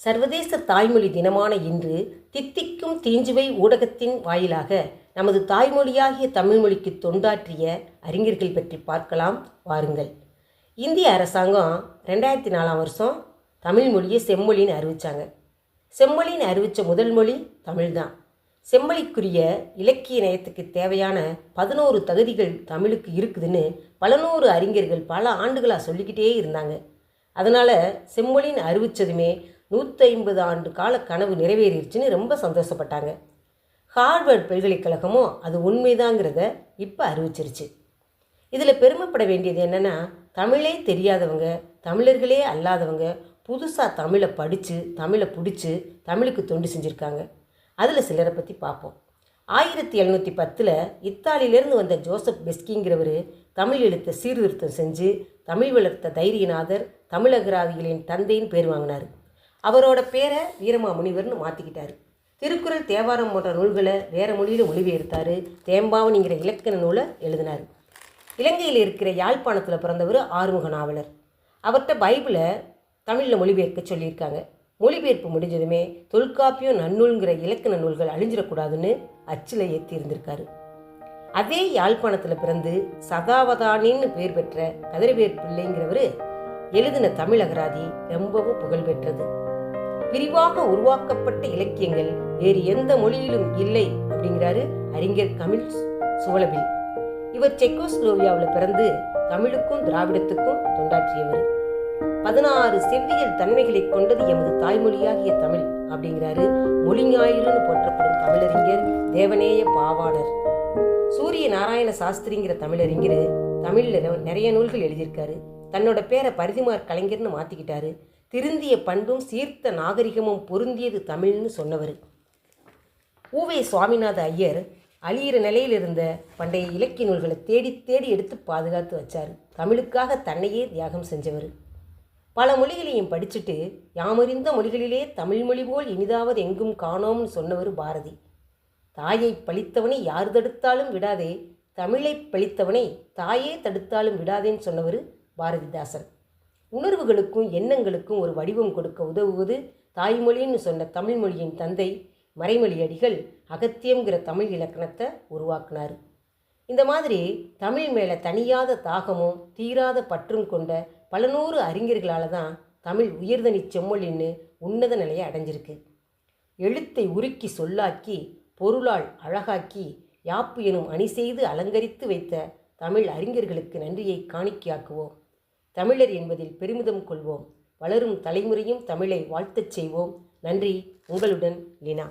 சர்வதேச தாய்மொழி தினமான இன்று தித்திக்கும் தீஞ்சுவை ஊடகத்தின் வாயிலாக நமது தாய்மொழியாகிய தமிழ்மொழிக்கு தொண்டாற்றிய அறிஞர்கள் பற்றி பார்க்கலாம் வாருங்கள். இந்திய அரசாங்கம் ரெண்டாயிரத்தி நாலாம் வருஷம் தமிழ் மொழியை செம்மொழின்னு அறிவித்தாங்க செம்மொழின்னு அறிவித்த முதல் மொழி தமிழ் தான் செம்மொழிக்குரிய இலக்கிய நயத்துக்கு தேவையான பதினோரு தகுதிகள் தமிழுக்கு இருக்குதுன்னு பல நூறு அறிஞர்கள் பல ஆண்டுகளாக சொல்லிக்கிட்டே இருந்தாங்க. அதனால் செம்மொழின்னு அறிவித்ததுமே நூற்றி ஐம்பது ஆண்டு கால கனவு நிறைவேறிடுச்சுன்னு ரொம்ப சந்தோஷப்பட்டாங்க. ஹார்வர்ட் பல்கலைக்கழகமும் அது உண்மைதாங்கிறத இப்போ அறிவிச்சிருச்சு. இதில் பெருமைப்பட வேண்டியது என்னென்னா தமிழே தெரியாதவங்க தமிழர்களே அல்லாதவங்க புதுசாக தமிழை படித்து தமிழை பிடிச்சி தமிழுக்கு தொண்டு செஞ்சுருக்காங்க. அதில் சிலரை பற்றி பார்ப்போம் ஆயிரத்தி எழுநூற்றி பத்தில் இத்தாலியிலேருந்து வந்த ஜோசப் பெஸ்கிங்கிறவர் தமிழ் எழுத்த சீர்திருத்தம் செஞ்சு தமிழ் வளர்த்த தைரியநாதர் தமிழகராதிகளின் தந்தைன்னு பேர் வாங்கினார். அவரோட பேரை வீரமாமுனிவர்னு மாற்றிக்கிட்டார் திருக்குறள் தேவாரம் போன்ற நூல்களை வேறு மொழியில் மொழிபெயர்த்தார் தேம்பாவனிங்கிற இலக்கண நூலை எழுதினார். இலங்கையில் இருக்கிற யாழ்ப்பாணத்தில் பிறந்தவர் ஆறுமுக நாவலர். அவர்கிட்ட பைபிளை தமிழில் மொழிபெயர்க்க சொல்லியிருக்காங்க. மொழிபெயர்ப்பு முடிஞ்சதுமே தொல்காப்பியம் நன்னூல்ங்கிற இலக்கண நூல்கள் அழிஞ்சிடக்கூடாதுன்னு அச்சில் ஏற்றி இருந்திருக்காரு அதே யாழ்ப்பாணத்தில் பிறந்து சதாவதானின்னு பேர் பெற்ற கதிரவேற்பிள்ளைங்கிறவர் எழுதின தமிழ் அகராதி ரொம்பவும் புகழ்பெற்றது. விரிவாக உருவாக்கப்பட்ட இலக்கியங்கள். வேறு எந்த மொழியிலும் இல்லை அப்படிங்கிறாரு அறிஞர் கமில் சுவலபில். இவர் செக்கோஸ்லோவியாவில் பிறந்து தமிழுக்கும் திராவிடத்துக்கும் தொண்டாற்றியவர். பதினாறு செவ்வியல் தன்மைகளை கொண்டது எமது தாய்மொழியாகிய தமிழ் அப்படிங்கிறாரு மொழிஞாயிறுன்னு போற்றப்படும் தமிழறிஞர் தேவநேய பாவாணர் சூரிய நாராயண சாஸ்திரிங்கிற தமிழறிஞர் தமிழில் நிறைய நூல்கள் எழுதியிருக்காரு. தன்னோட பேரை பரிதிமார் கலைஞர்னு மாற்றிக்கிட்டாரு திருந்திய பண்பும் சீர்த்த நாகரிகமும் பொருந்தியது தமிழ்னு சொன்னவர். ஊவே சுவாமிநாத ஐயர் அழியிற நிலையில் இருந்த பண்டைய இலக்கிய நூல்களை தேடி தேடி எடுத்து பாதுகாத்து வச்சார். தமிழுக்காக தன்னையே தியாகம் செஞ்சவர். பல மொழிகளையும் படிச்சுட்டு யாமறிந்த மொழிகளிலே தமிழ்மொழி போல் இனிதாவது எங்கும் காணோம்னு சொன்னவர் பாரதி. தாயை பழித்தவனை யார் தடுத்தாலும் விடாதே தமிழை பழித்தவனை தாயே தடுத்தாலும் விடாதேன்னு சொன்னவர் பாரதிதாசன் உணர்வுகளுக்கும் எண்ணங்களுக்கும் ஒரு வடிவம் கொடுக்க உதவுவது தாய்மொழின்னு சொன்ன தமிழ் மொழியின் தந்தை மறைமொழி அடிகள் அகத்தியம்ங்கிற தமிழ் இலக்கணத்தை உருவாக்குனார். இந்த மாதிரி தமிழ் மேலே தனியாத தாகமும் தீராத பற்றும் கொண்ட பல நூறு அறிஞர்களால் தான் தமிழ் உயர்தனி செம்மொழின்னு உன்னத நிலையை அடைஞ்சிருக்கு. எழுத்தை உருக்கி சொல்லாக்கி பொருளால் அழகாக்கி யாப்பு எனும் அணி செய்து அலங்கரித்து வைத்த தமிழ் அறிஞர்களுக்கு நன்றியை காணிக்கையாக்குவோம். தமிழர் என்பதில் பெருமிதம் கொள்வோம். வளரும் தலைமுறையும் தமிழை வாழ்த்தச் செய்வோம். நன்றி. உங்களுடன் லினா.